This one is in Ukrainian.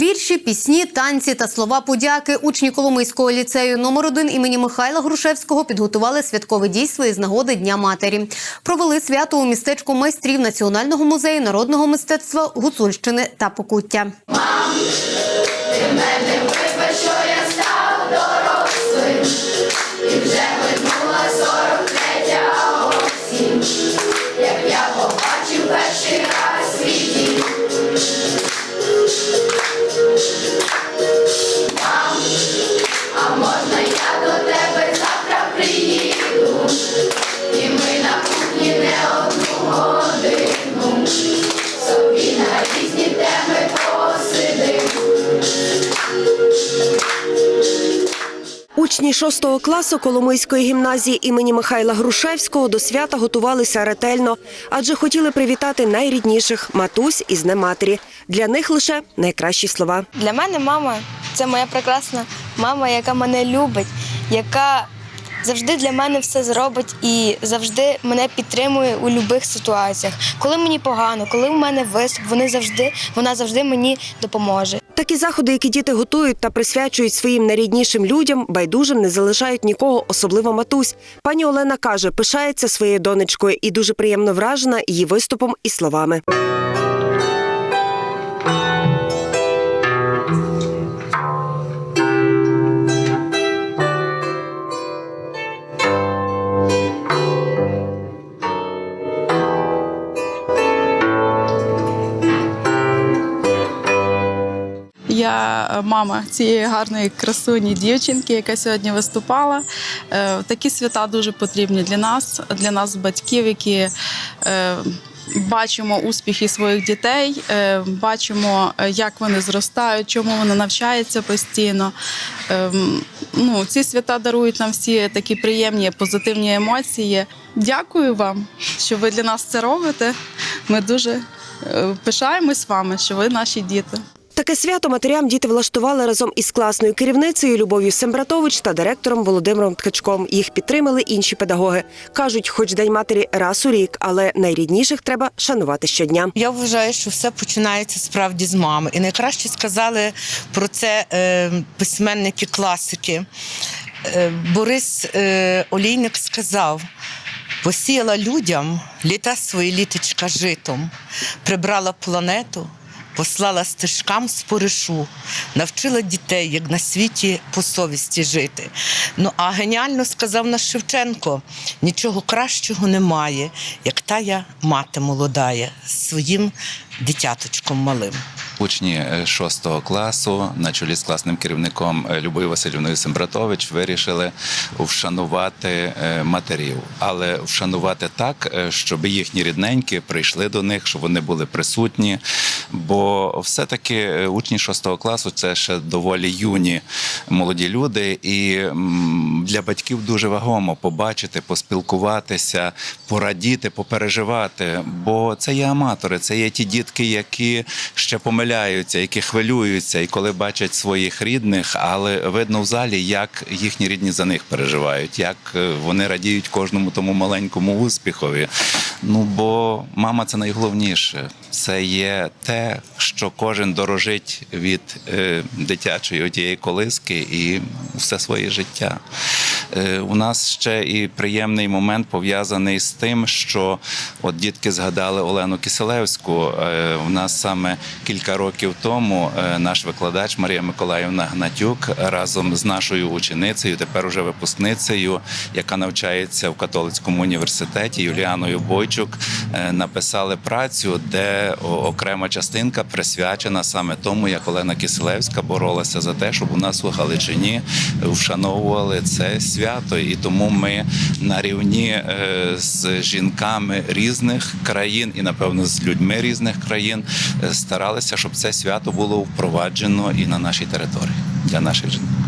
Вірші, пісні, танці та слова подяки учні Коломийського ліцею номер 1 імені Михайла Грушевського підготували святкове дійство із нагоди Дня матері. Провели свято у містечку майстрів Національного музею народного мистецтва Гуцульщини та Покуття. Учні 6 класу Коломийської гімназії імені Михайла Грушевського до свята готувалися ретельно, адже хотіли привітати найрідніших матусь із Днем матері. Для них лише найкращі слова. Для мене мама це моя прекрасна мама, яка мене любить, яка завжди для мене все зробить і завжди мене підтримує у будь-яких ситуаціях. Коли мені погано, коли в мене виступ, вони завжди, вона завжди мені допоможе. Такі заходи, які діти готують та присвячують своїм найріднішим людям, байдужим не залишають нікого, особливо матусь. Пані Олена каже, пишається своєю донечкою і дуже приємно вражена її виступом і словами. Я е, мама цієї гарної красуні дівчинки, яка сьогодні виступала. Е, Такі свята дуже потрібні для нас, для нас, батьків, які е, бачимо успіхи своїх дітей, бачимо, як вони зростають, чому вони навчаються постійно. Ну, ці свята дарують нам всі такі приємні, позитивні емоції. Дякую вам, що ви для нас це робите. Ми дуже пишаємось вами, що ви наші діти. Таке свято матерям діти влаштували разом із класною керівницею Любов'ю Сембратович та директором Володимиром Ткачком. Їх підтримали інші педагоги. кажуть, хоч день матері раз у рік, але найрідніших треба шанувати щодня. Я вважаю, що все починається справді з мами. І найкраще сказали про це е, письменники класики. Е, Борис е, Олійник сказав. Посіяла людям літа свої літочка житом, прибрала планету, послала стежкам споришу, навчила дітей, як на світі по совісті жити. Ну а геніально сказав наш Шевченко: нічого кращого немає, як тая мати молодая своїм дитяточком малим. Учні 6 класу на чолі з класним керівником е, Любою Васильівною Сембратович вирішили вшанувати е, матерів, але вшанувати так, е, щоб їхні рідненькі прийшли до них, щоб вони були присутні. Бо все-таки учні 6 класу це ще доволі юні молоді люди, і для батьків дуже вагомо побачити, поспілкуватися, порадіти, попереживати. Бо це є аматори, це є ті дітки, які ще помиляються, які хвилюються, і коли бачать своїх рідних, але видно в залі, як їхні рідні за них переживають, як е, вони радіють кожному тому маленькому успіхові. Ну бо мама це найголовніше. Це є те, що кожен дорожить від е, дитячої тієї колиски і все своє життя. Е, У нас ще і приємний момент пов'язаний з тим, що от дітки згадали Олену Киселевську. Е, У нас саме кілька років тому е, наш викладач Марія Миколаївна Гнатюк разом з нашою ученицею, тепер уже випускницею, яка навчається в католицькому університеті Юліаною Бойчук, написали працю, де окрема частинка присвячена саме тому, як Олена Киселевська боролася за те, щоб у нас у Галичині вшановували це свято. І тому ми на рівні е, з жінками різних країн і, напевно, з людьми різних країн е, старалися, щоб це свято було впроваджено і на нашій території для наших жінок.